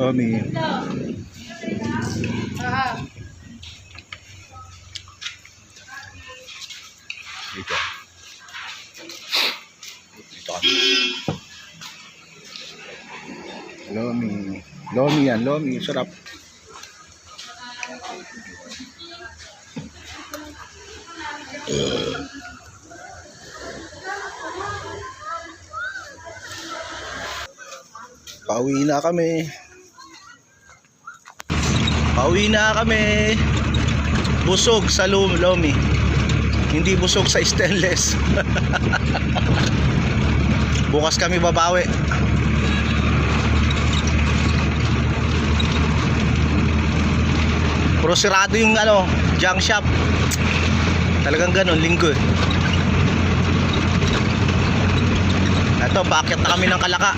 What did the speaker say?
Lomi. Dito. Dito kami. Lomi. Lomi yan, lomi. Sarap. Pauwi na kami. Pauwi na kami. Busog sa lomi. Hindi busog sa stainless. Bukas kami babawi. Pero sirado yung ano, junk shop. Talagang ganun, linggo. Ito, bakit na kami ng kalaka.